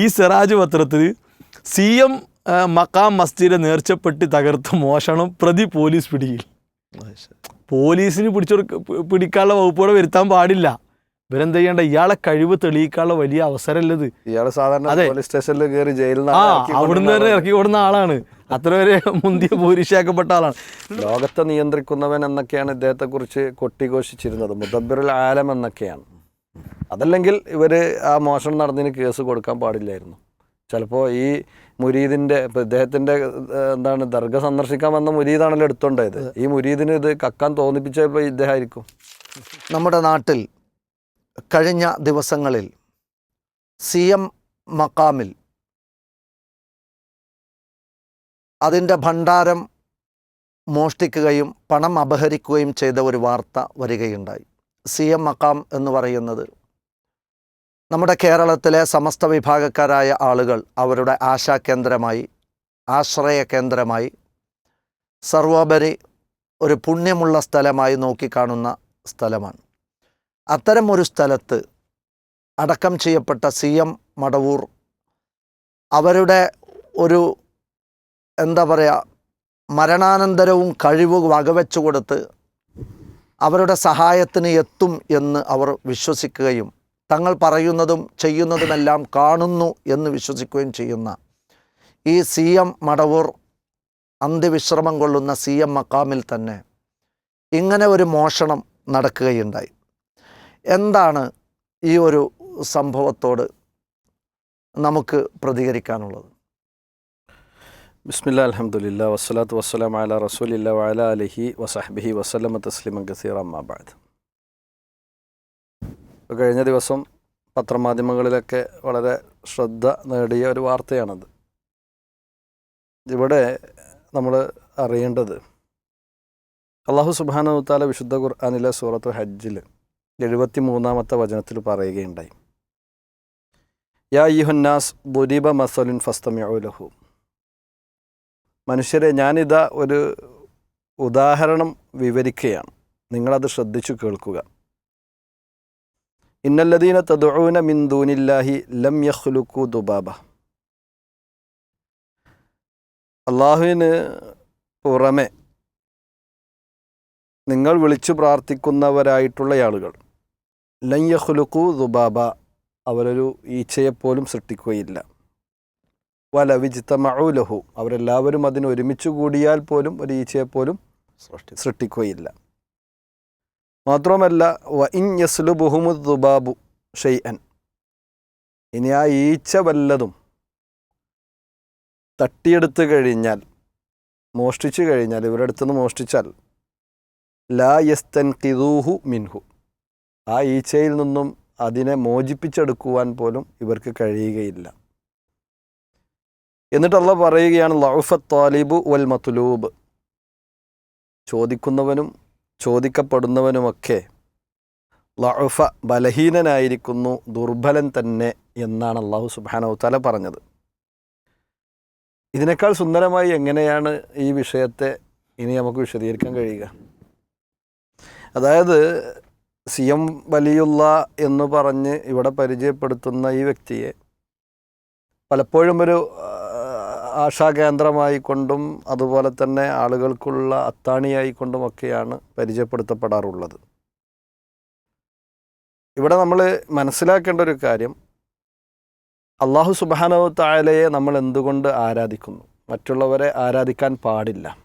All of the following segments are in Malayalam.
ഈ സിറാജ് പത്രത്തിൽ സി എം മക്കാം മസ്ജിദ് നേർച്ചപ്പെട്ട് തകർത്ത മോഷണം പ്രതി പോലീസ് പിടിയിൽ. പോലീസിന് പിടിച്ചെടുക്ക പിടിക്കാനുള്ള വകുപ്പോടെ വരുത്താൻ പാടില്ല. ഇവരെന്താ ചെയ്യണ്ട? ഇയാളെ കഴിവ് തെളിയിക്കാനുള്ള വലിയ അവസരമല്ലത്. ഇയാളെ സാധാരണ പോലീസ് സ്റ്റേഷനിൽ കയറി ജയിലിൽ ആ അവിടുന്ന് തന്നെ ഇറക്കി കൊടുന്ന ആളാണ്. അത്ര വരെ മുന്തിയ ഭൂരിശാക്കപ്പെട്ട ആളാണ്. ലോകത്തെ നിയന്ത്രിക്കുന്നവൻ എന്നൊക്കെയാണ് ഇദ്ദേഹത്തെ കുറിച്ച് കൊട്ടിഘോഷിച്ചിരുന്നത്. മുദബിറുൽ ആലം എന്നൊക്കെയാണ്. അതല്ലെങ്കിൽ ഇവർ ആ മോഷണം നടന്നതിന് കേസ് കൊടുക്കാൻ പാടില്ലായിരുന്നു. ചിലപ്പോൾ ഈ മുരീദിന്റെ ഇപ്പം ഇദ്ദേഹത്തിന്റെ എന്താണ് ദർഗ സന്ദർശിക്കാൻ വന്ന മുരീദാണല്ലോ എടുത്തോണ്ടായത് ഈ മുരീദിന് ഇത് കക്കാൻ തോന്നിപ്പിച്ചപ്പോൾ ഇദ്ദേഹമായിരിക്കും. നമ്മുടെ നാട്ടിൽ കഴിഞ്ഞ ദിവസങ്ങളിൽ സി എം മക്കാമിൽ അതിന്റെ ഭണ്ഡാരം മോഷ്ടിക്കുകയും പണം അപഹരിക്കുകയും ചെയ്ത ഒരു വാർത്ത വരികയുണ്ടായി. സി എം മക്കാം എന്ന് പറയുന്നത്. നമ്മുടെ കേരളത്തിലെ സമസ്ത വിഭാഗക്കാരായ ആളുകൾ അവരുടെ ആശാകേന്ദ്രമായി ആശ്രയ കേന്ദ്രമായി സർവോപരി ഒരു പുണ്യമുള്ള സ്ഥലമായി നോക്കിക്കാണുന്ന സ്ഥലമാണ്. അത്തരം ഒരു സ്ഥലത്ത് അടക്കം ചെയ്യപ്പെട്ട സി എം മടവൂർ അവരുടെ ഒരു എന്താ പറയുക മരണാനന്തരവും കഴിവ് വകവെച്ചു കൊടുത്ത് അവരുടെ സഹായത്തിന് എത്തും എന്ന് അവർ വിശ്വസിക്കുകയും തങ്ങൾ പറയുന്നതും ചെയ്യുന്നതുമെല്ലാം കാണുന്നു എന്ന് വിശ്വസിക്കുകയും ചെയ്യുന്ന ഈ സി എം മടവൂർ അന്ത്യവിശ്രമം കൊള്ളുന്ന സി എം മക്കാമിൽ തന്നെ ഇങ്ങനെ ഒരു മോഷണം നടക്കുകയുണ്ടായി. എന്താണ് ഈ ഒരു സംഭവത്തോട് നമുക്ക് പ്രതികരിക്കാനുള്ളത്? ബിസ്മില്ല അലഹമുല്ല വസ്സലാത്തു വസ്സലാം അല റസൂലില്ല വല അലഹി വസഹബിഹി വസ്ലമ തസ്ലിമൻ കസീർ അമ്മാബാദ് കഴിഞ്ഞ ദിവസം പത്രമാധ്യമങ്ങളിലൊക്കെ വളരെ ശ്രദ്ധ നേടിയ ഒരു വാർത്തയാണത്. ഇവിടെ നമ്മൾ അറിയേണ്ടത് അള്ളാഹു സുബാന താല വിശുദ്ധ ഖുർആാനിലെ സൂറത്ത് ഹജ്ജിൽ എഴുപത്തി മൂന്നാമത്തെ വചനത്തിൽ പറയുകയുണ്ടായി. യാ യുഹന്നാസ് മസലിൻ മസലുൻ ഫസ്തമിഉലഹു മനുഷ്യരെ ഞാനിതാ ഒരു ഉദാഹരണം വിവരിക്കുകയാണ്. നിങ്ങളത് ശ്രദ്ധിച്ചു കേൾക്കുക. ഇന്നല്ലദീന തദുഊന മിൻ ദൂനില്ലാഹി ലം യഖ്ലുഖു ദുബാബ. അള്ളാഹുവിന് പുറമെ നിങ്ങൾ വിളിച്ചു പ്രാർത്ഥിക്കുന്നവരായിട്ടുള്ള ആളുകൾ ലം യഖ്ലുഖു ദുബാബ അവരൊരു ഈച്ചയെപ്പോലും സൃഷ്ടിക്കുകയില്ല. വലവിജിത്തമഊലഹു അവരെല്ലാവരും അതിന് ഒരുമിച്ച് കൂടിയാൽ പോലും ഒരു ഈച്ചയെപ്പോലും സൃഷ്ടിക്കുകയില്ല. മാത്രമല്ല വ ഇൻ യസ്ലുബുഹുമു ദുബാബു ഷെയ്അൻ ഇനി ആ ഈച്ച വല്ലതും തട്ടിയെടുത്ത് കഴിഞ്ഞാൽ മോഷ്ടിച്ചു കഴിഞ്ഞാൽ ഇവരുടെ അടുത്തുനിന്ന് മോഷ്ടിച്ചാൽ ലാ യസ്തൻ കിദൂഹു മിൻഹു. ആ ഈച്ചയിൽ നിന്നും അതിനെ മോചിപ്പിച്ചെടുക്കുവാൻ പോലും ഇവർക്ക് കഴിയുകയില്ല. എന്നിട്ട് അള്ള പറയുകയാണ് ലൗഫ താലിബു വൽ മത്തുലൂബ് ചോദിക്കുന്നവനും ചോദിക്കപ്പെടുന്നവനുമൊക്കെ ലൗഫ ബലഹീനനായിരിക്കുന്നു ദുർബലൻ തന്നെ എന്നാണ് അള്ളാഹു സുബാനോ തല പറഞ്ഞത്. ഇതിനേക്കാൾ സുന്ദരമായി എങ്ങനെയാണ് ഈ വിഷയത്തെ ഇനി നമുക്ക് വിശദീകരിക്കാൻ കഴിയുക? അതായത് സി എം വലിയുള്ള എന്ന് പറഞ്ഞ് ഇവിടെ പരിചയപ്പെടുത്തുന്ന ഈ വ്യക്തിയെ പലപ്പോഴും ഒരു ആശാകേന്ദ്രമായിക്കൊണ്ടും അതുപോലെ തന്നെ ആളുകൾക്കുള്ള അത്താണിയായിക്കൊണ്ടുമൊക്കെയാണ് പരിചയപ്പെടുത്തപ്പെടാറുള്ളത്. ഇവിടെ നമ്മൾ മനസ്സിലാക്കേണ്ട ഒരു കാര്യം അള്ളാഹു സുബാനവ് തായാലയെ നമ്മൾ എന്തുകൊണ്ട് ആരാധിക്കുന്നു? മറ്റുള്ളവരെ ആരാധിക്കാൻ പാടില്ല.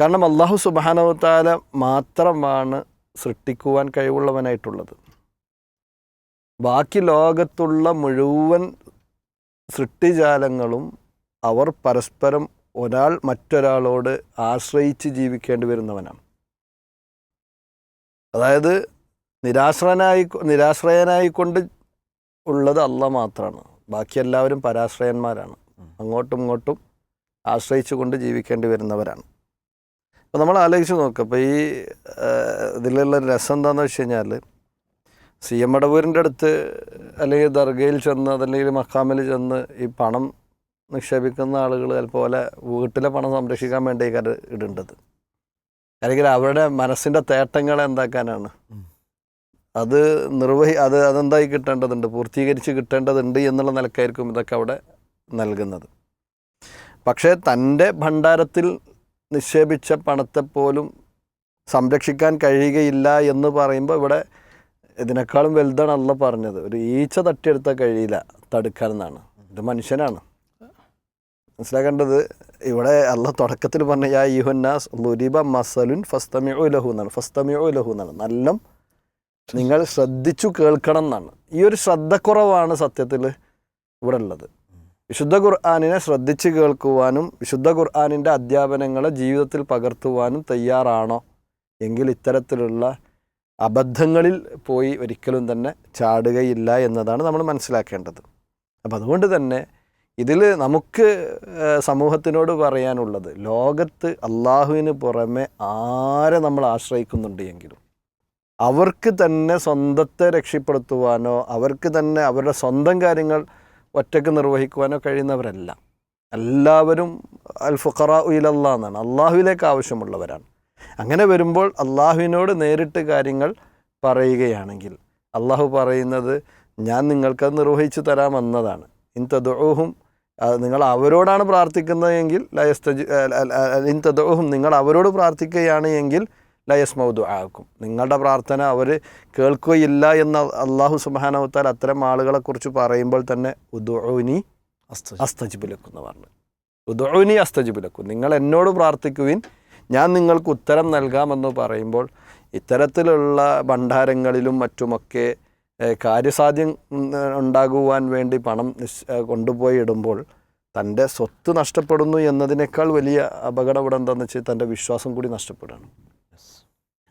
കാരണം അള്ളാഹു സുബാനവ് താല മാത്രമാണ് സൃഷ്ടിക്കുവാൻ കഴിവുള്ളവനായിട്ടുള്ളത്. ബാക്കി ലോകത്തുള്ള മുഴുവൻ സൃഷ്ടിജാലങ്ങളും അവർ പരസ്പരം ഒരാൾ മറ്റൊരാളോട് ആശ്രയിച്ച് ജീവിക്കേണ്ടി വരുന്നവനാണ്. അതായത് നിരാശ്രയനായി നിരാശ്രയനായിക്കൊണ്ട് ഉള്ളത് അല്ല മാത്രമാണ് ബാക്കി എല്ലാവരും പരാശ്രയന്മാരാണ്. അങ്ങോട്ടും ഇങ്ങോട്ടും ആശ്രയിച്ചു കൊണ്ട് ജീവിക്കേണ്ടി വരുന്നവരാണ്. അപ്പോൾ നമ്മൾ ആലോചിച്ച് നോക്കുക അപ്പോൾ ഈ ഇതിലുള്ള രസം എന്താണെന്ന് വെച്ച് കഴിഞ്ഞാൽ സി എം അടവൂരിന്റെ അടുത്ത് അല്ലെങ്കിൽ ദർഗയിൽ ചെന്ന് അതല്ലെങ്കിൽ മക്കാമിൽ ചെന്ന് ഈ പണം നിക്ഷേപിക്കുന്ന ആളുകൾ ചിലപ്പോൾ വീട്ടിലെ പണം സംരക്ഷിക്കാൻ വേണ്ടി കര ഇടേണ്ടത്. അല്ലെങ്കിൽ അവരുടെ മനസ്സിന്റെ തേട്ടങ്ങളെ എന്താക്കാനാണ്? അത് നിർവഹി അത് അതെന്തായി കിട്ടേണ്ടതുണ്ട്? പൂർത്തീകരിച്ച് കിട്ടേണ്ടതുണ്ട് എന്നുള്ള നിലക്കായിരിക്കും ഇതൊക്കെ അവിടെ നൽകുന്നത്. പക്ഷേ തന്റെ ഭണ്ഡാരത്തിൽ നിക്ഷേപിച്ച പണത്തെപ്പോലും സംരക്ഷിക്കാൻ കഴിയുകയില്ല എന്ന് പറയുമ്പോൾ ഇവിടെ ഇതിനേക്കാളും വലുതാണ് അല്ല പറഞ്ഞത്. ഒരു ഈച്ച തട്ടിയെടുത്താൽ കഴിയില്ല. തടുക്കാൻ എന്നാണ്. ഇത് മനുഷ്യനാണ്. മനസ്സിലാക്കേണ്ടത് ഇവിടെ അല്ല തുടക്കത്തിൽ പറഞ്ഞ യാ യുഹന്നാസ് ലുരിബ മസലുൻ ഫസ്തമിയോ ലഹു എന്നാണ്. ഫസ്തമിയോ ലഹു എന്നാണ്. നല്ല നിങ്ങൾ ശ്രദ്ധിച്ചു കേൾക്കണം എന്നാണ്. ഈ ഒരു ശ്രദ്ധക്കുറവാണ് സത്യത്തിൽ ഇവിടെ ഉള്ളത്. വിശുദ്ധ ഖുർആാനിനെ ശ്രദ്ധിച്ച് കേൾക്കുവാനും വിശുദ്ധ ഖുർആാനിന്റെ അധ്യാപനങ്ങളെ ജീവിതത്തിൽ പകർത്തുവാനും തയ്യാറാണോ? എങ്കിൽ ഇത്തരത്തിലുള്ള അബദ്ധങ്ങളിൽ പോയി ഒരിക്കലും തന്നെ ചാടുകയില്ല എന്നതാണ് നമ്മൾ മനസ്സിലാക്കേണ്ടത്. അപ്പം അതുകൊണ്ട് തന്നെ ഇതിൽ നമുക്ക് സമൂഹത്തിനോട് പറയാനുള്ളത് ലോകത്ത് അള്ളാഹുവിന് പുറമെ ആരെ നമ്മൾ ആശ്രയിക്കുന്നുണ്ട് എങ്കിലും അവർക്ക് തന്നെ സ്വന്തത്തെ രക്ഷപ്പെടുത്തുവാനോ അവർക്ക് തന്നെ അവരുടെ സ്വന്തം കാര്യങ്ങൾ ഒറ്റയ്ക്ക് നിർവഹിക്കുവാനോ കഴിയുന്നവരല്ല. എല്ലാവരും അൽ ഫുഖറ ഉയിലല്ല എന്നാണ്. അള്ളാഹുവിലേക്ക് ആവശ്യമുള്ളവരാണ്. അങ്ങനെ വരുമ്പോൾ അള്ളാഹുവിനോട് നേരിട്ട് കാര്യങ്ങൾ പറയുകയാണെങ്കിൽ അള്ളാഹു പറയുന്നത് ഞാൻ നിങ്ങൾക്കത് നിർവഹിച്ചു തരാമെന്നതാണ് ഇൻ തദോഹും നിങ്ങൾ അവരോടാണ് പ്രാർത്ഥിക്കുന്നതെങ്കിൽ ലയസ്തജ് ഇൻ തദോഹും നിങ്ങൾ അവരോട് പ്രാർത്ഥിക്കുകയാണ് എങ്കിൽ ലയസ് മൗദു ആക്കും നിങ്ങളുടെ പ്രാർത്ഥന അവർ കേൾക്കുകയില്ല എന്ന് അള്ളാഹു സുബാനവത്താൽ അത്തരം ആളുകളെക്കുറിച്ച് പറയുമ്പോൾ തന്നെ ഉദോനി അസ്തജിബിലക്കും എന്ന് പറഞ്ഞു. ഉദോനി അസ്തജിബിലക്കും നിങ്ങൾ എന്നോട് പ്രാർത്ഥിക്കുവിൻ ഞാൻ നിങ്ങൾക്ക് ഉത്തരം നൽകാമെന്ന് പറയുമ്പോൾ ഇത്തരത്തിലുള്ള ഭണ്ഡാരങ്ങളിലും മറ്റുമൊക്കെ കാര്യസാധ്യം ഉണ്ടാകുവാൻ വേണ്ടി പണം നിശ്- കൊണ്ടുപോയി ഇടുമ്പോൾ തന്റെ സ്വത്ത് നഷ്ടപ്പെടുന്നു എന്നതിനേക്കാൾ വലിയ അപകടം ഇവിടെ എന്താണെന്ന് വെച്ചാൽ തന്റെ വിശ്വാസം കൂടി നഷ്ടപ്പെടുകയാണ്.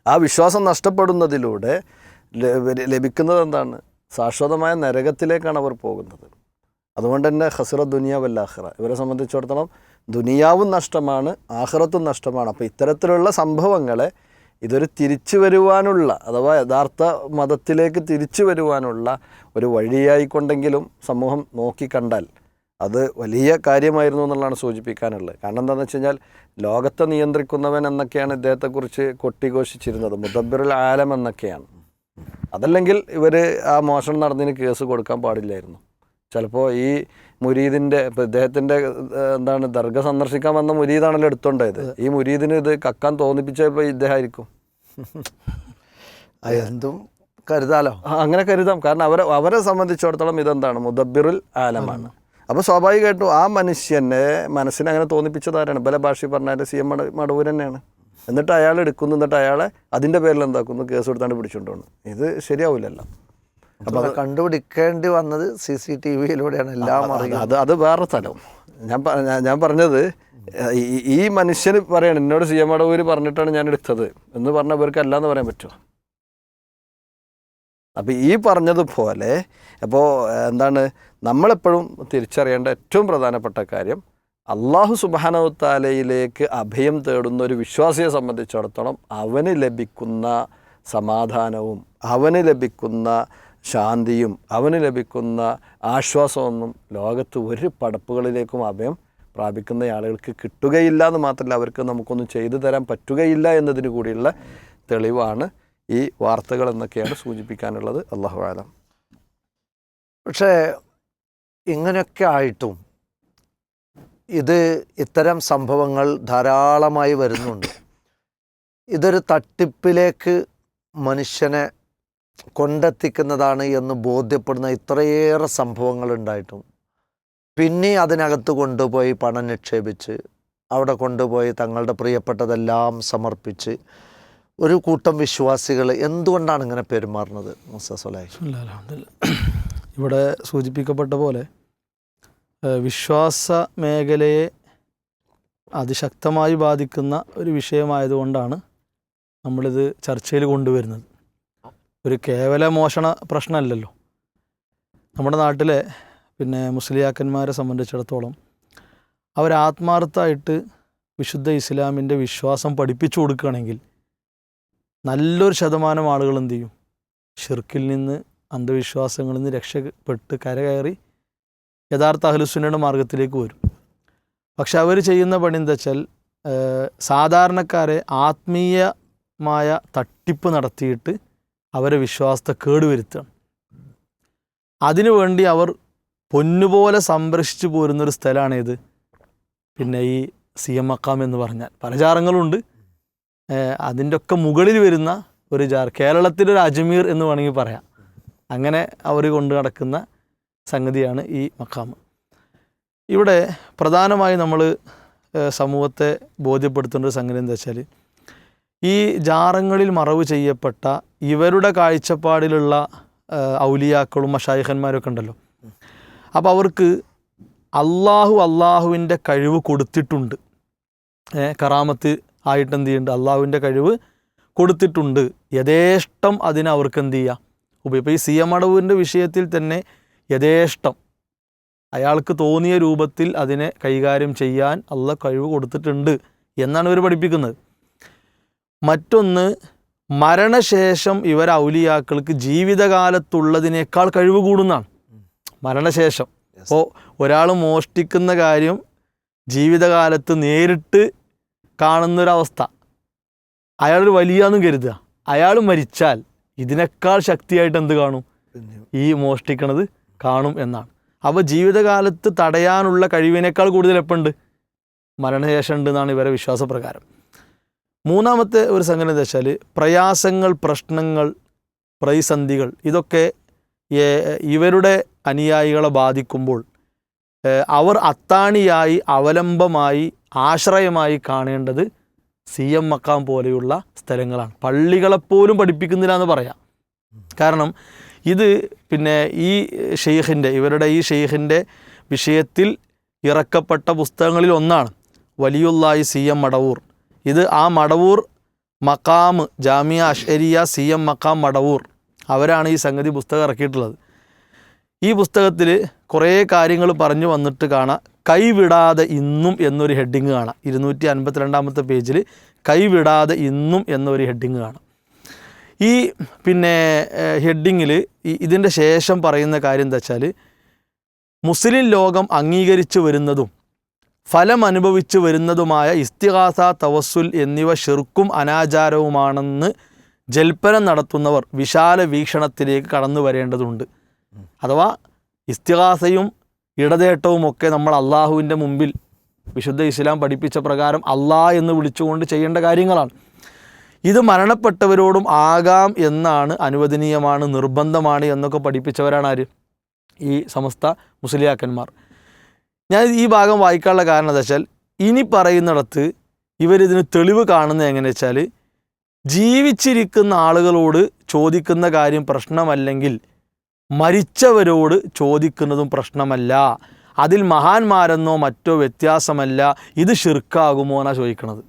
ആ വിശ്വാസം നഷ്ടപ്പെടുന്നതിലൂടെ ലഭിക്കുന്നത് എന്താണ്? ശാശ്വതമായ നരകത്തിലേക്കാണ് അവർ പോകുന്നത്. അതുകൊണ്ട് തന്നെ ഹസിറ ദുനിയ വല്ലാഹ്റ ഇവരെ സംബന്ധിച്ചിടത്തോളം ദുനിയാവും നഷ്ടമാണ് ആഹ്റത്തും നഷ്ടമാണ്. അപ്പോൾ ഇത്തരത്തിലുള്ള സംഭവങ്ങളെ ഇതൊരു തിരിച്ചു വരുവാനുള്ള അഥവാ യഥാർത്ഥ മതത്തിലേക്ക് തിരിച്ചു വരുവാനുള്ള ഒരു വഴിയായിക്കൊണ്ടെങ്കിലും സമൂഹം നോക്കിക്കണ്ടാൽ അത് വലിയ കാര്യമായിരുന്നു എന്നുള്ളതാണ് സൂചിപ്പിക്കാനുള്ളത്. കാരണം എന്താണെന്ന് വെച്ച് കഴിഞ്ഞാൽ ലോകത്തെ നിയന്ത്രിക്കുന്നവൻ എന്നൊക്കെയാണ് ഇദ്ദേഹത്തെക്കുറിച്ച് കൊട്ടിഘോഷിച്ചിരുന്നത്. മുദബ്ബിറുൽ ആലം എന്നൊക്കെയാണ്. അതല്ലെങ്കിൽ ഇവർ ആ മോഷണം നടന്നതിന് കേസ് കൊടുക്കാൻ പാടില്ലായിരുന്നു. ചിലപ്പോൾ ഈ മുരീദിന്റെ ഇപ്പൊ ഇദ്ദേഹത്തിന്റെ എന്താണ് ദർഗ സന്ദർശിക്കാൻ വന്ന മുരീദാണല്ലോ എടുത്തോണ്ടായത് ഈ മുരീദിന് ഇത് കക്കാൻ തോന്നിപ്പിച്ചപ്പോൾ ഇദ്ദേഹമായിരിക്കും. എന്തും കരുതാലോ? അങ്ങനെ കരുതാം. കാരണം അവരെ അവരെ സംബന്ധിച്ചിടത്തോളം ഇതെന്താണ്? മുദബിറുൽ ആലമാണ്. അപ്പോൾ സ്വാഭാവികമായിട്ടും ആ മനുഷ്യനെ മനസ്സിനെ അങ്ങനെ തോന്നിപ്പിച്ചതാരാണ് ബല ഭാഷ പറഞ്ഞാൽ സി എം മട മടവൂർ തന്നെയാണ്. എന്നിട്ട് അയാൾ എടുക്കുന്നു. എന്നിട്ട് അയാളെ അതിന്റെ പേരിൽ എന്താക്കുന്നു? കേസ് കൊടുത്താണ്ട് പിടിച്ചുകൊണ്ടുപോകുന്നു ഇത് ശരിയാവില്ലല്ലോ അപ്പോൾ അത് കണ്ടുപിടിക്കേണ്ടി വന്നത് സി സി ടി വിയിലൂടെയാണ്. എല്ലാം അറിയുന്നത് അത് അത് വേറെ സ്ഥലം. ഞാൻ ഞാൻ- പറഞ്ഞത് ഈ- മനുഷ്യന് പറയണം എന്നോട് സി എം അടവൂര് പറഞ്ഞിട്ടാണ് ഞാൻ എടുത്തത്. എന്ന് പറഞ്ഞ ഇവർക്ക് അല്ലാന്ന് പറയാൻ പറ്റുമോ അപ്പോൾ ഈ പറഞ്ഞതുപോലെ അപ്പോൾ എന്താണ് നമ്മളെപ്പോഴും തിരിച്ചറിയേണ്ട ഏറ്റവും പ്രധാനപ്പെട്ട കാര്യം അള്ളാഹു സുബാനവത്താലയിലേക്ക് അഭയം തേടുന്ന ഒരു വിശ്വാസിയെ സംബന്ധിച്ചിടത്തോളം അവന് ലഭിക്കുന്ന സമാധാനവും അവന് ലഭിക്കുന്ന ശാന്തിയും അവന് ലഭിക്കുന്ന ആശ്വാസമൊന്നും ലോകത്ത് ഒരു പടപ്പുകളിലേക്കും അഭയം പ്രാപിക്കുന്ന ആളുകൾക്ക് കിട്ടുകയില്ല എന്ന് മാത്രമല്ല അവർക്ക് നമുക്കൊന്നും ചെയ്തു തരാൻ പറ്റുകയില്ല എന്നതിന് കൂടിയുള്ള തെളിവാണ് ഈ വാർത്തകൾ എന്നൊക്കെയാണ് സൂചിപ്പിക്കാനുള്ളത്. അള്ളാഹു ആലം പക്ഷേ ഇങ്ങനെയൊക്കെ ആയിട്ടും ഇത് ഇത്തരം സംഭവങ്ങൾ ധാരാളമായി വരുന്നുണ്ട്. ഇതൊരു തട്ടിപ്പിലേക്ക് മനുഷ്യനെ കൊണ്ടെത്തിക്കുന്നതാണ് എന്ന് ബോധ്യപ്പെടുന്ന ഇത്രയേറെ സംഭവങ്ങൾ ഉണ്ടായിട്ടും പിന്നെ അതിനകത്ത് കൊണ്ടുപോയി പണം നിക്ഷേപിച്ച് അവിടെ കൊണ്ടുപോയി തങ്ങളുടെ പ്രിയപ്പെട്ടതെല്ലാം സമർപ്പിച്ച് ഒരു കൂട്ടം വിശ്വാസികൾ എന്തുകൊണ്ടാണ് ഇങ്ങനെ പെരുമാറുന്നത്. ഇവിടെ സൂചിപ്പിക്കപ്പെട്ട പോലെ വിശ്വാസ മേഖലയെ അതിശക്തമായി ബാധിക്കുന്ന ഒരു വിഷയമായതുകൊണ്ടാണ് നമ്മളിത് ചർച്ചയിൽ കൊണ്ടുവരുന്നത്. ഒരു കേവല മോഷണ പ്രശ്നമല്ലല്ലോ. നമ്മുടെ നാട്ടിലെ പിന്നെ മുസ്ലിയാക്കന്മാരെ സംബന്ധിച്ചിടത്തോളം അവർ ആത്മാർത്ഥമായിട്ട് വിശുദ്ധ ഇസ്ലാമിന്റെ വിശ്വാസം പഠിപ്പിച്ചു കൊടുക്കുകയാണെങ്കിൽ നല്ലൊരു ശതമാനം ആളുകൾ എന്ത് ചെയ്യും? ഷിർക്കിൽ നിന്ന് അന്ധവിശ്വാസങ്ങളിൽ നിന്ന് രക്ഷപ്പെട്ട് കരകയറി യഥാർത്ഥ അഹ്ലുസുന്നയുടെ മാർഗത്തിലേക്ക് വരും. പക്ഷെ അവർ ചെയ്യുന്ന പണി എന്താ വെച്ചാൽ സാധാരണക്കാരെ ആത്മീയമായ തട്ടിപ്പ് നടത്തിയിട്ട് അവരെ വിശ്വാസത്തെ കേടുവരുത്തുകയാണ് അതിനുവേണ്ടി അവർ പൊന്നുപോലെ സംരക്ഷിച്ചു പോരുന്നൊരു സ്ഥലമാണേത്. പിന്നെ ഈ സി എം അക്കാം എന്ന് പറഞ്ഞാൽ പല ജാറങ്ങളുണ്ട്. അതിന്റെ ഒക്കെ മുകളിൽ വരുന്ന ഒരു ജാർ കേരളത്തിലെ ഒരു അജ്മീർ എന്ന് വേണമെങ്കിൽ പറയാം. അങ്ങനെ അവർ കൊണ്ടു നടക്കുന്ന സംഗതിയാണ് ഈ മക്കാമ് ഇവിടെ പ്രധാനമായി നമ്മൾ സമൂഹത്തെ ബോധ്യപ്പെടുത്തേണ്ട ഒരു സംഗതി എന്താ വെച്ചാൽ ഈ ജാറങ്ങളിൽ മറവ് ചെയ്യപ്പെട്ട ഇവരുടെ കാഴ്ചപ്പാടിലുള്ള ഔലിയാക്കളും മഷായിഖന്മാരൊക്കെ ഉണ്ടല്ലോ. അപ്പോൾ അവർക്ക് അള്ളാഹു അള്ളാഹുവിന്റെ കഴിവ് കൊടുത്തിട്ടുണ്ട്. കറാമത്ത് ആയിട്ട് എന്ത് ചെയ്യുന്നുണ്ട് അള്ളാഹുവിന്റെ കഴിവ് കൊടുത്തിട്ടുണ്ട്. യഥേഷ്ടം അതിന് അവർക്ക് എന്ത് ചെയ്യുക ഉപയോഗം ഈ സി എം വിഷയത്തിൽ തന്നെ യഥേഷ്ടം. അയാൾക്ക് തോന്നിയ രൂപത്തിൽ അതിനെ കൈകാര്യം ചെയ്യാൻ അള്ള കഴിവ് കൊടുത്തിട്ടുണ്ട് എന്നാണ് ഇവർ പഠിപ്പിക്കുന്നത്. മറ്റൊന്ന് മരണശേഷം ഇവർ ഔലിയാക്കൾക്ക് ജീവിതകാലത്തുള്ളതിനേക്കാൾ കഴിവ് കൂടുന്നതാണ് മരണശേഷം അപ്പോൾ ഒരാൾ മോഷ്ടിക്കുന്ന കാര്യം ജീവിതകാലത്ത് നേരിട്ട് കാണുന്നൊരവസ്ഥ. അയാളൊരു വലിയാന്നും കരുതുക. അയാൾ മരിച്ചാൽ ഇതിനേക്കാൾ ശക്തിയായിട്ട് എന്ത് കാണും? ഈ മോഷ്ടിക്കണത് കാണും എന്നാണ്. അപ്പോൾ ജീവിതകാലത്ത് തടയാനുള്ള കഴിവിനേക്കാൾ കൂടുതൽ എപ്പുണ്ട്? മരണശേഷം ഉണ്ട് എന്നാണ് ഇവരെ വിശ്വാസപ്രകാരം. മൂന്നാമത്തെ ഒരു സംഗതി എന്താ വെച്ചാൽ പ്രയാസങ്ങൾ പ്രശ്നങ്ങൾ പ്രതിസന്ധികൾ ഇതൊക്കെ ഇവരുടെ അനുയായികളെ ബാധിക്കുമ്പോൾ അവർ അത്താണിയായി അവലംബമായി ആശ്രയമായി കാണേണ്ടത് സി എം മക്കാം പോലെയുള്ള സ്ഥലങ്ങളാണ്. പള്ളികളെപ്പോലും പഠിപ്പിക്കുന്നില്ല എന്ന് പറയാം. കാരണം ഇത് പിന്നെ ഈ ഷെയ്ഖിന്റെ ഇവരുടെ ഈ ഷെയ്ഖിന്റെ വിഷയത്തിൽ ഇറക്കപ്പെട്ട പുസ്തകങ്ങളിൽ ഒന്നാണ്. വലിയുള്ളായി സി എം മടവൂർ. ഇത് ആ മടവൂർ മക്കാം ജാമിയ അഷരിയ സി എം മക്കാം മടവൂർ. അവരാണ് ഈ സംഗതി പുസ്തകം ഇറക്കിയിട്ടുള്ളത്. ഈ പുസ്തകത്തിൽ കുറേ കാര്യങ്ങൾ പറഞ്ഞു വന്നിട്ട് കാണാം. കൈവിടാതെ ഇന്നും എന്നൊരു ഹെഡിങ് കാണാം. ഇരുന്നൂറ്റി അൻപത്തിരണ്ടാമത്തെ പേജിൽ കൈവിടാതെ ഇന്നും എന്നൊരു ഹെഡിങ് കാണാം. ഈ പിന്നെ ഹെഡിങ്ങിൽ ഇതിന്റെ ശേഷം പറയുന്ന കാര്യം എന്താ വെച്ചാൽ മുസ്ലിം ലോകം അംഗീകരിച്ചു വരുന്നതും ഫലം അനുഭവിച്ചു വരുന്നതുമായ ഇസ്തിഹാസ തവസ്സുൽ എന്നിവ ഷിർക്കും അനാചാരവുമാണെന്ന് ജൽപ്പനം നടത്തുന്നവർ വിശാല വീക്ഷണത്തിലേക്ക് കടന്നു വരേണ്ടതുണ്ട്. അഥവാ ഇസ്തിഹാസയും ഇടതേട്ടവും ഒക്കെ നമ്മൾ അള്ളാഹുവിന്റെ മുമ്പിൽ വിശുദ്ധ ഇസ്ലാം പഠിപ്പിച്ച പ്രകാരം അള്ളാ എന്ന് വിളിച്ചുകൊണ്ട് ചെയ്യേണ്ട കാര്യങ്ങളാണ്. ഇത് മരണപ്പെട്ടവരോടും ആകാം എന്നാണ് അനുവദനീയമാണ് നിർബന്ധമാണ് എന്നൊക്കെ പഠിപ്പിച്ചവരാണ് ആര്? ഈ സമസ്ത മുസ്ലിയാക്കന്മാർ. ഞാൻ ഈ ഭാഗം വായിക്കാനുള്ള കാരണം എന്താ വെച്ചാൽ ഇനി പറയുന്നിടത്ത് ഇവരിതിന് തെളിവ് കാണുന്നത് എങ്ങനെ വെച്ചാൽ ജീവിച്ചിരിക്കുന്ന ആളുകളോട് ചോദിക്കുന്ന കാര്യം പ്രശ്നമല്ലെങ്കിൽ മരിച്ചവരോട് ചോദിക്കുന്നതും പ്രശ്നമല്ല. അതിൽ മഹാന്മാരെന്നോ മറ്റോ വ്യത്യാസമല്ല. ഇത് ഷിർക്കാകുമോ എന്നാണ് ചോദിക്കുന്നത്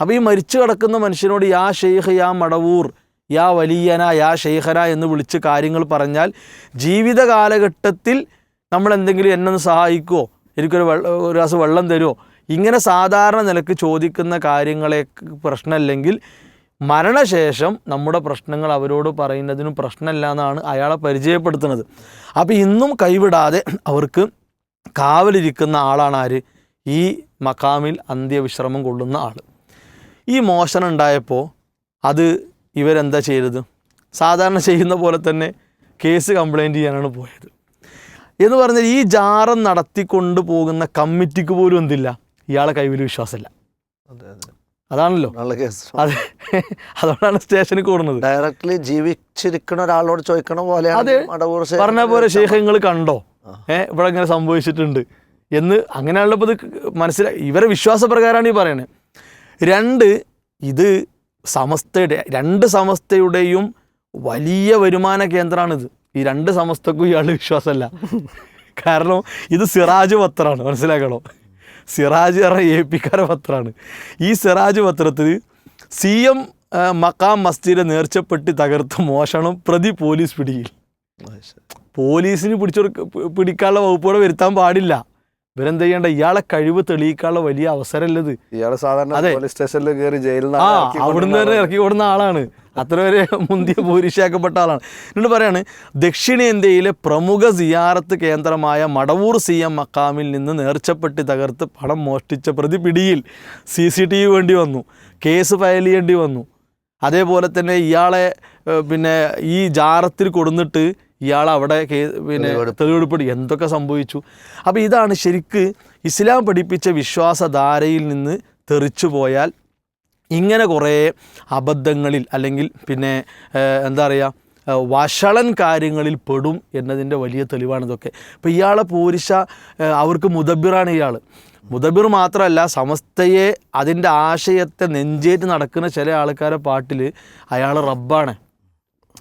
അപ്പോൾ ഈ മരിച്ചു കിടക്കുന്ന മനുഷ്യനോട് യാ ഷെയ്ഖ് യാ മടവൂർ യാ വലിയന യാ ഷെയ്ഖന എന്ന് വിളിച്ച് കാര്യങ്ങൾ പറഞ്ഞാൽ ജീവിത കാലഘട്ടത്തിൽ നമ്മൾ എന്തെങ്കിലും എന്നെ ഒന്ന് സഹായിക്കുമോ എനിക്കൊരു വെള്ള ഒരു ഗ്ലാസ് വെള്ളം തരുമോ ഇങ്ങനെ സാധാരണ നിലയ്ക്ക് ചോദിക്കുന്ന കാര്യങ്ങളെ പ്രശ്നമല്ലെങ്കിൽ മരണശേഷം നമ്മുടെ പ്രശ്നങ്ങൾ അവരോട് പറയുന്നതിനും പ്രശ്നമില്ല എന്നാണ് അയാളെ പരിചയപ്പെടുത്തുന്നത്. അപ്പോൾ ഇന്നും കൈവിടാതെ അവർക്ക് കാവലിരിക്കുന്ന ആളാണ് ആര്? ഈ മക്കാമിൽ അന്ത്യവിശ്രമം കൊള്ളുന്ന ആൾ ഈ മോഷണം ഉണ്ടായപ്പോൾ അത് ഇവരെന്താ ചെയ്തത്? സാധാരണ ചെയ്യുന്ന പോലെ തന്നെ കേസ് കംപ്ലൈന്റ് ചെയ്യാനാണ് പോയത്. എന്ന് പറഞ്ഞാൽ ഈ ജാറം നടത്തിക്കൊണ്ട് പോകുന്ന കമ്മിറ്റിക്ക് പോലും എന്തില്ല? ഇയാളെ കൈവിൽ വിശ്വാസമില്ല. അതെ അതെ. അതാണല്ലോ. നല്ല കേസ്. അതെ. അതുകൊണ്ടാണ് സ്റ്റേഷനിൽ കൂടുന്നത്. ഡയറക്ട്ലി ജീവിച്ചിരിക്കുന്ന ഒരാളോട് ചോദിക്കണ പോലെ പറഞ്ഞ പോലെ ശേഖങ്ങൾ കണ്ടോ. ഏ ഇവിടെ ഇങ്ങനെ സംഭവിച്ചിട്ടുണ്ട്. എന്ന് അങ്ങനെയുള്ള ഇത് മനസ്സിലായി ഇവരെ വിശ്വാസപ്രകാരമാണ് ഈ പറയുന്നത് രണ്ട് ഇത് സമസ്തയുടെ രണ്ട് സമസ്തയുടെയും വലിയ വരുമാന കേന്ദ്രമാണിത്. ഈ രണ്ട് സമസ്തക്കും ഇയാൾ വിശ്വാസമല്ല. കാരണം ഇത് സിറാജ് പത്രമാണ് മനസ്സിലാക്കണോ? സിറാജ് പറഞ്ഞ എ പിക്കാരെ പത്രമാണ്. ഈ സിറാജ് പത്രത്തിൽ സി എം മക്കാം മസ്ജിദെ നേർച്ചപ്പെട്ടി തകർത്ത് മോഷണം പ്രതി പോലീസ് പിടിയിൽ. പോലീസിന് പിടിച്ചു പിടിക്കാനുള്ള വകുപ്പോടെ വരുത്താൻ പാടില്ല. ഇവരെന്ത് ചെയ്യേണ്ട? ഇയാളെ കഴിവ് തെളിയിക്കാനുള്ള വലിയ അവസരമല്ലത് ഇയാളെ സാധാരണ പോലീസ് സ്റ്റേഷനിൽ കയറി ജയിലിൽ ആ അവിടുന്ന് തന്നെ ഇറക്കി കൊടുന്ന ആളാണ്. അത്ര വരെ മുന്തിയ ഭൂരിശയാക്കപ്പെട്ട ആളാണ്. എന്നിട്ട് പറയാണ് ദക്ഷിണേന്ത്യയിലെ പ്രമുഖ സിയാറത്ത് കേന്ദ്രമായ മടവൂർ സി എം മക്കാമിൽ നിന്ന് നേർച്ചപ്പെട്ടി തകർത്ത് പണം മോഷ്ടിച്ച പ്രതി പിടിയിൽ സി സി ടി വി വേണ്ടി വന്നു കേസ് ഫയൽ ചെയ്യേണ്ടി വന്നു. അതേപോലെ തന്നെ ഇയാളെ പിന്നെ ഈ ജാറത്തിൽ കൊടുന്നിട്ട് ഇയാൾ അവിടെ പിന്നെ തെളിവെടുപ്പ്. എന്തൊക്കെ സംഭവിച്ചു. അപ്പോൾ ഇതാണ് ശരിക്ക് ഇസ്ലാം പഠിപ്പിച്ച വിശ്വാസധാരയിൽ നിന്ന് തെറിച്ചു പോയാൽ ഇങ്ങനെ കുറേ അബദ്ധങ്ങളിൽ അല്ലെങ്കിൽ പിന്നെ എന്താ പറയുക വഷളൻ കാര്യങ്ങളിൽ പെടും എന്നതിന്റെ വലിയ തെളിവാണിതൊക്കെ ഇപ്പോൾ ഇയാളെ പോരിശ അവർക്ക് മുദബിറാണ് ഇയാൾ മുദബിർ മാത്രമല്ല സമസ്തയെ അതിന്റെ ആശയത്തെ നെഞ്ചേറ്റ് നടക്കുന്ന ചില ആൾക്കാരെ പാട്ടിൽ അയാൾ റബ്ബാണ്.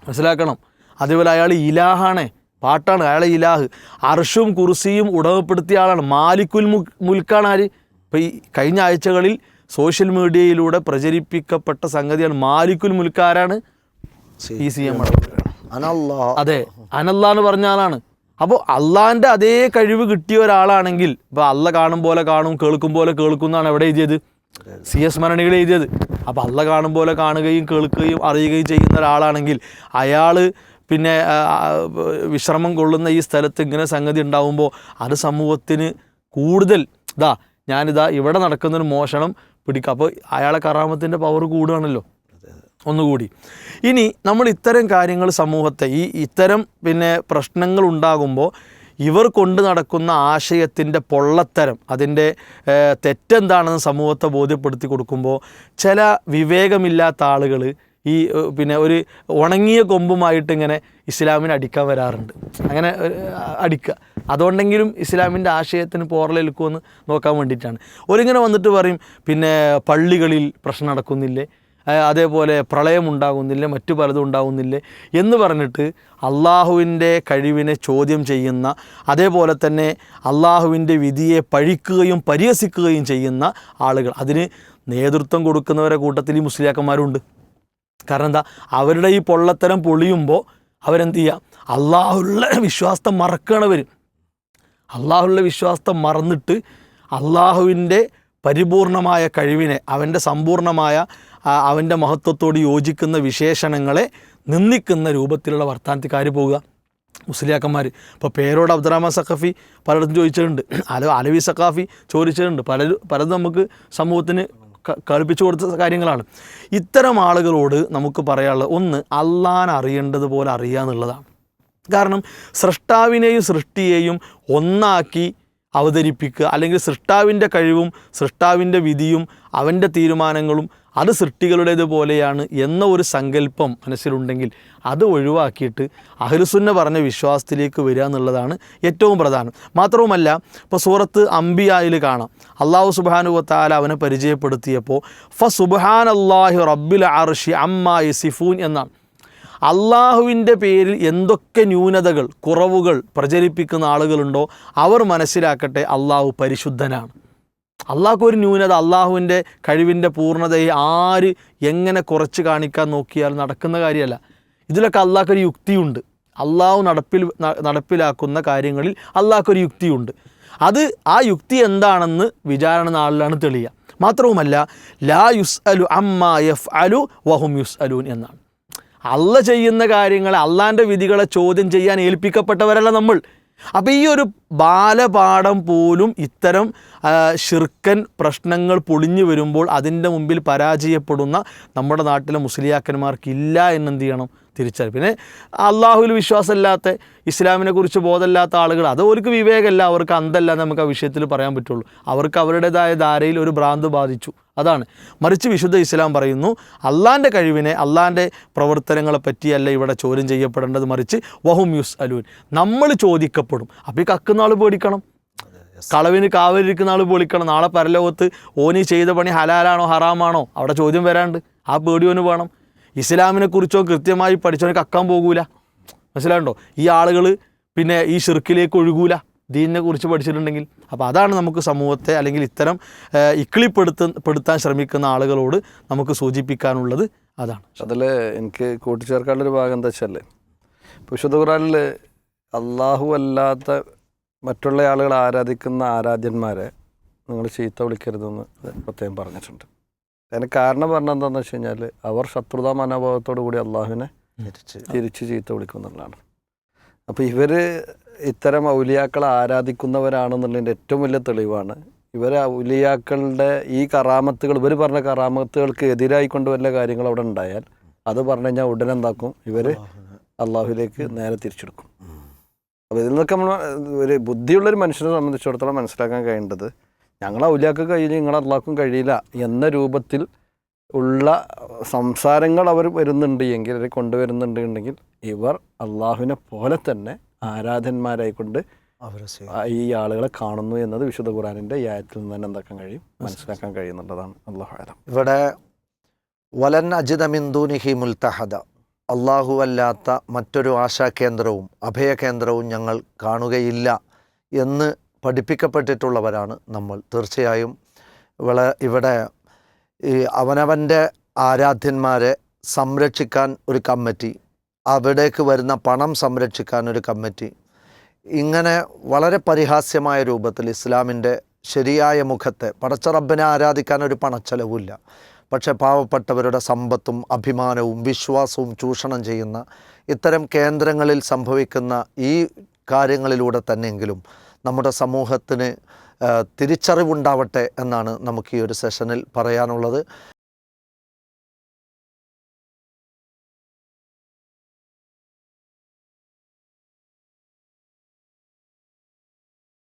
മനസ്സിലാക്കണം? അതേപോലെ അയാൾ ഇലാഹാണ് പാട്ടാണ്. അയാളെ ഇലാഹ്. അർഷും കുർസിയും ഉടമപ്പെടുത്തിയ ആളാണ്. മാലിക്കുൽ മുൽക്കാണ് ആര്? ഇപ്പോൾ ഈ കഴിഞ്ഞ ആഴ്ചകളിൽ സോഷ്യൽ മീഡിയയിലൂടെ പ്രചരിപ്പിക്കപ്പെട്ട സംഗതിയാണ് മാലിക്കുൽ മുൽക്കാരാണ് ഈ സി എം അതെ അനല്ല എന്ന് പറഞ്ഞ ആളാണ്. അപ്പോൾ അള്ളാന്റെ അതേ കഴിവ് കിട്ടിയ ഒരാളാണെങ്കിൽ ഇപ്പോൾ അല്ല കാണും പോലെ കാണും കേൾക്കും പോലെ കേൾക്കും എന്നാണ് എവിടെ എഴുതിയത്? സി എസ് മരണികൾ എഴുതിയത്. അപ്പോൾ അല്ല കാണും പോലെ കാണുകയും കേൾക്കുകയും അറിയുകയും ചെയ്യുന്ന ഒരാളാണെങ്കിൽ അയാൾ പിന്നെ വിശ്രമം കൊള്ളുന്ന ഈ സ്ഥലത്ത് ഇങ്ങനെ സംഗതി ഉണ്ടാവുമ്പോൾ അത് സമൂഹത്തിന് കൂടുതൽ ഇതാ ഞാനിതാ ഇവിടെ നടക്കുന്നൊരു മോഷണം പിടിക്കുക അപ്പോൾ അയാളെ കറാമത്തിന്റെ പവർ കൂടുകയാണല്ലോ. ഒന്നുകൂടി. ഇനി നമ്മൾ ഇത്തരം കാര്യങ്ങൾ സമൂഹത്തെ ഈ ഇത്തരം പിന്നെ പ്രശ്നങ്ങൾ ഉണ്ടാകുമ്പോൾ ഇവർ കൊണ്ട് നടക്കുന്ന ആശയത്തിന്റെ പൊള്ളത്തരം അതിന്റെ തെറ്റെന്താണെന്ന് സമൂഹത്തെ ബോധ്യപ്പെടുത്തി കൊടുക്കുമ്പോൾ ചില വിവേകമില്ലാത്ത ആളുകൾ ഈ പിന്നെ ഒരു ഉണങ്ങിയ കൊമ്പുമായിട്ട് ഇങ്ങനെ ഇസ്ലാമിനെ അടിക്കാൻ വരാറുണ്ട്. അങ്ങനെ അടിക്കുക അതുകൊണ്ടെങ്കിലും ഇസ്ലാമിന്റെ ആശയത്തിന് പോറലേൽക്കുമെന്ന് നോക്കാൻ വേണ്ടിയിട്ടാണ്. ഒരിങ്ങനെ വന്നിട്ട് പറയും പിന്നെ പള്ളികളിൽ പ്രശ്നം നടക്കുന്നില്ലേ? അതേപോലെ പ്രളയം ഉണ്ടാകുന്നില്ല? മറ്റു പലതും ഉണ്ടാകുന്നില്ലേ? എന്ന് പറഞ്ഞിട്ട് അള്ളാഹുവിന്റെ കഴിവിനെ ചോദ്യം ചെയ്യുന്ന അതേപോലെ തന്നെ അള്ളാഹുവിന്റെ വിധിയെ പഴിക്കുകയും പരിഹസിക്കുകയും ചെയ്യുന്ന ആളുകൾ. അതിന് നേതൃത്വം കൊടുക്കുന്നവരെ കൂട്ടത്തിൽ ഈ മുസ്ലിയാക്കന്മാരുണ്ട്. കാരണം എന്താ? അവരുടെ ഈ പൊള്ളത്തരം പൊളിയുമ്പോൾ അവരെന്ത് ചെയ്യുക അള്ളാഹുള്ള വിശ്വാസത്തെ മറക്കണവർ അള്ളാഹുള്ള വിശ്വാസത്തെ മറന്നിട്ട് അള്ളാഹുവിന്റെ പരിപൂർണമായ കഴിവിനെ അവന്റെ സമ്പൂർണമായ അവന്റെ മഹത്വത്തോട് യോജിക്കുന്ന വിശേഷണങ്ങളെ നിന്ദിക്കുന്ന രൂപത്തിലുള്ള വർത്താനത്തിക്കാർ പോവുക. മുസ്ലിയാക്കന്മാർ ഇപ്പോൾ പേരോട് അബ്ദുറഹ്മാൻ സഖാഫി പലയിടത്തും ചോദിച്ചിട്ടുണ്ട്. അല അലവി സഖാഫി ചോദിച്ചിട്ടുണ്ട്. പലരും പലതും നമുക്ക് സമൂഹത്തിന് കളിപ്പിച്ചു കൊടുത്ത കാര്യങ്ങളാണ്. ഇത്തരം ആളുകളോട് നമുക്ക് പറയാനുള്ളത് ഒന്ന് അള്ളാൻ അറിയേണ്ടതുപോലെ അറിയുക എന്നുള്ളതാണ്. കാരണം സൃഷ്ടാവിനെയും സൃഷ്ടിയെയും ഒന്നാക്കി അവതരിപ്പിക്കുക അല്ലെങ്കിൽ സൃഷ്ടാവിന്റെ കഴിവും സൃഷ്ടാവിന്റെ വിധിയും അവന്റെ തീരുമാനങ്ങളും അത് സൃഷ്ടികളുടേതുപോലെയാണ് എന്ന ഒരു സങ്കല്പം മനസ്സിലുണ്ടെങ്കിൽ അത് ഒഴിവാക്കിയിട്ട് അഹ്ലുസുന്ന പറഞ്ഞ വിശ്വാസത്തിലേക്ക് വരിക എന്നുള്ളതാണ് ഏറ്റവും പ്രധാനം. മാത്രവുമല്ല ഇപ്പോൾ സൂറത്ത് അംബിയായിൽ കാണാം. അള്ളാഹു സുബാനുവത്താല അവനെ പരിചയപ്പെടുത്തിയപ്പോൾ ഫ സുബാൻ അള്ളാഹു റബ്ബിൽ അർഷി അമ്മ സിഫൂൻ എന്നാണ്. അള്ളാഹുവിന്റെ പേരിൽ എന്തൊക്കെ ന്യൂനതകൾ കുറവുകൾ പ്രചരിപ്പിക്കുന്ന ആളുകളുണ്ടോ അവർ മനസ്സിലാക്കട്ടെ അള്ളാഹു പരിശുദ്ധനാണ്. അള്ളാഹ്ക്ക് ഒരു ന്യൂനത അള്ളാഹുവിന്റെ കഴിവിന്റെ പൂർണതയെ ആര് എങ്ങനെ കുറച്ച് കാണിക്കാൻ നോക്കിയാൽ നടക്കുന്ന കാര്യമല്ല. ഇതിലൊക്കെ അള്ളാഹ്ക്കൊരു യുക്തിയുണ്ട്. അള്ളാഹു നടപ്പിൽ നടപ്പിലാക്കുന്ന കാര്യങ്ങളിൽ അള്ളാഹ്ക്കൊരു യുക്തിയുണ്ട്. അത് ആ യുക്തി എന്താണെന്ന് വിചാരണ നാളിലാണ് തെളിയുക. മാത്രവുമല്ല ലാ യുസ് അലു അമ്മ യഫ് അലു വഹും യുസ് അലൂൻ എന്നാണ്. അള്ള ചെയ്യുന്ന കാര്യങ്ങൾ അള്ളാന്റെ വിധികളെ ചോദ്യം ചെയ്യാൻ ഏൽപ്പിക്കപ്പെട്ടവരല്ല നമ്മൾ. അപ്പോൾ ഈ ഒരു ബാലപാഠം പോലും ഇത്തരം ഷിർക്കൻ പ്രശ്നങ്ങൾ പൊളിഞ്ഞു വരുമ്പോൾ അതിന്റെ മുമ്പിൽ പരാജയപ്പെടുന്ന നമ്മുടെ നാട്ടിലെ മുസ്ലിയാക്കന്മാർക്കില്ല എന്നെന്ത് ചെയ്യണം? തിരിച്ചറിയും. പിന്നെ അള്ളാഹുവിൽ വിശ്വാസമില്ലാത്ത ഇസ്ലാമിനെ കുറിച്ച് ബോധമില്ലാത്ത ആളുകൾ അത് അവർക്ക് വിവേകമല്ല അവർക്ക് അന്തല്ല നമുക്ക് ആ വിഷയത്തിൽ പറയാൻ പറ്റുള്ളൂ. അവർക്ക് അവരുടേതായ ധാരയിൽ ഒരു ഭ്രാന്ത് ബാധിച്ചു. അതാണ്. മറിച്ച് വിശുദ്ധ ഇസ്ലാം പറയുന്നു അള്ളാന്റെ കഴിവിനെ അള്ളാന്റെ പ്രവർത്തനങ്ങളെ പറ്റിയല്ല ഇവിടെ ചോദ്യം ചെയ്യപ്പെടേണ്ടത്. മറിച്ച് വഹും യുസ് അലൂൻ നമ്മൾ ചോദിക്കപ്പെടും. അപ്പോൾ ഈ കക്കുന്ന ആൾ പേടിക്കണം. കളവിന് കാവലിരിക്കുന്ന ആൾ പൊളിക്കണം നാളെ പരലോകത്ത് ഓനി ചെയ്ത പണി ഹലാലാണോ ഹറാമാണോ? അവിടെ ചോദ്യം വരാണ്ട്. ആ പേടി ഓന് വേണം. ഇസ്ലാമിനെ കുറിച്ചോ കൃത്യമായി പഠിച്ചവന് കക്കാൻ പോകൂല. മനസ്സിലായിട്ടോ ഈ ആളുകൾ പിന്നെ ഈ ഷിർക്കിലേക്ക് ഒഴുകൂല ദീനിനെ കുറിച്ച് പഠിച്ചിട്ടുണ്ടെങ്കിൽ. അപ്പോൾ അതാണ് നമുക്ക് സമൂഹത്തെ അല്ലെങ്കിൽ ഇത്തരം ഇക്കിളിപ്പെടുത്ത പെടുത്താൻ ശ്രമിക്കുന്ന ആളുകളോട് നമുക്ക് സൂചിപ്പിക്കാനുള്ളത് അതാണ്. അതിൽ എനിക്ക് കൂട്ടിച്ചേർക്കാനുള്ളൊരു ഭാഗം എന്താ വെച്ചാൽ വിശുദ്ധ ഖുറാനിൽ അള്ളാഹു അല്ലാത്ത മറ്റുള്ള ആളുകൾ ആരാധിക്കുന്ന ആരാധ്യന്മാരെ നിങ്ങൾ ചീത്ത വിളിക്കരുതെന്ന് പ്രത്യേകം പറഞ്ഞിട്ടുണ്ട്. അതിന് കാരണം പറഞ്ഞത് എന്താണെന്ന് വെച്ച് കഴിഞ്ഞാൽ അവർ ശത്രുതാ മനോഭാവത്തോടു കൂടി അള്ളാഹുവിനെ തിരിച്ച് ചീത്ത വിളിക്കുന്നുള്ളതാണ് അപ്പോൾ ഇവർ ഇത്തരം ഔലിയാക്കളെ ആരാധിക്കുന്നവരാണെന്നുള്ളതിന്റെ ഏറ്റവും വലിയ തെളിവാണ്. ഇവർ ഔലിയാക്കളുടെ ഈ കറാമത്തുകൾ ഇവർ പറഞ്ഞ കറാമത്തുകൾക്ക് എതിരായി കൊണ്ട് വല്ല കാര്യങ്ങൾ അവിടെ ഉണ്ടായാൽ അത് പറഞ്ഞു കഴിഞ്ഞാൽ ഉടനെ എന്താക്കും? ഇവർ അള്ളാഹുലേക്ക് നേരെ തിരിച്ചെടുക്കും. അപ്പോൾ ഇതിൽ നിന്നൊക്കെ നമ്മൾ ഒരു ബുദ്ധിയുള്ളൊരു മനുഷ്യനെ സംബന്ധിച്ചിടത്തോളം മനസ്സിലാക്കാൻ കഴിയേണ്ടത് ഞങ്ങളെ ഔലിയാക്ക് കഴിയില്ല നിങ്ങളെ അള്ളാക്കും കഴിയില്ല എന്ന രൂപത്തിൽ ഉള്ള സംസാരങ്ങൾ അവർ വരുന്നുണ്ട് എങ്കിൽ അവരെ കൊണ്ടുവരുന്നുണ്ട് എങ്കിൽ ഇവർ അള്ളാഹുവിനെ പോലെ തന്നെ ആരാധന്മാരായിക്കൊണ്ട് ഈ ആളുകളെ കാണുന്നു എന്നത് വിശുദ്ധ ഖുറാനിന്റെ ഈ ആയത്തിൽ നിന്ന് തന്നെ എന്താക്കാൻ കഴിയും? മനസ്സിലാക്കാൻ കഴിയുന്നുള്ളതാണ്. അള്ളാഹു ഇവിടെ വലൻ അജിതമിന്ദൂനിഹി മുൽത്തഹദ അള്ളാഹു അല്ലാത്ത മറ്റൊരു ആശാ കേന്ദ്രവും അഭയ കേന്ദ്രവും ഞങ്ങൾ കാണുകയില്ല എന്ന് പഠിപ്പിക്കപ്പെട്ടിട്ടുള്ളവരാണ് നമ്മൾ. തീർച്ചയായും ഇവിടെ ഇവിടെ ഈ അവനവന്റെ ആരാധ്യന്മാരെ സംരക്ഷിക്കാൻ ഒരു കമ്മിറ്റി അവിടേക്ക് വരുന്ന പണം സംരക്ഷിക്കാൻ ഒരു കമ്മിറ്റി ഇങ്ങനെ വളരെ പരിഹാസ്യമായ രൂപത്തിൽ ഇസ്ലാമിന്റെ ശരിയായ മുഖത്തെ പടച്ചറബിനെ ആരാധിക്കാൻ ഒരു പണച്ചെലവില്ല പക്ഷേ പാവപ്പെട്ടവരുടെ സമ്പത്തും അഭിമാനവും വിശ്വാസവും ചൂഷണം ചെയ്യുന്ന ഇത്തരം കേന്ദ്രങ്ങളിൽ സംഭവിക്കുന്ന ഈ കാര്യങ്ങളിലൂടെ തന്നെയെങ്കിലും നമ്മുടെ സമൂഹത്തിന് തിരിച്ചറിവുണ്ടാവട്ടെ എന്നാണ് നമുക്ക് ഈ ഒരു സെഷനിൽ പറയാനുള്ളത്.